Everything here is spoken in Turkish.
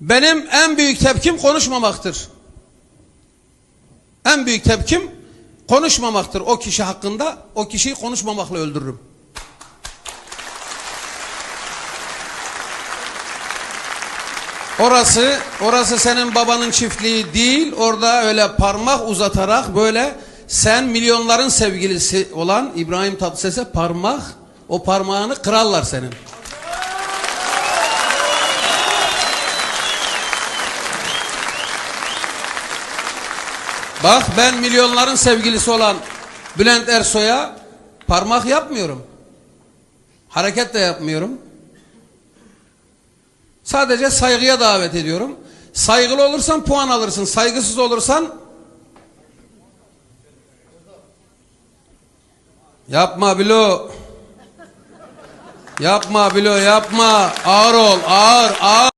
Benim en büyük tepkim konuşmamaktır. En büyük tepkim konuşmamaktır o kişi hakkında. O kişiyi konuşmamakla öldürürüm. Orası, orası senin babanın çiftliği değil. Orada öyle parmak uzatarak böyle sen milyonların sevgilisi olan İbrahim Tatlıses'e parmak, o parmağını kırarlar senin. Bak ben milyonların sevgilisi olan Bülent Ersoy'a parmak yapmıyorum. Hareket de yapmıyorum. Sadece saygıya davet ediyorum. Saygılı olursan puan alırsın. Saygısız olursan yapma bilo. Yapma bilo yapma. Ağır ol ağır ağır.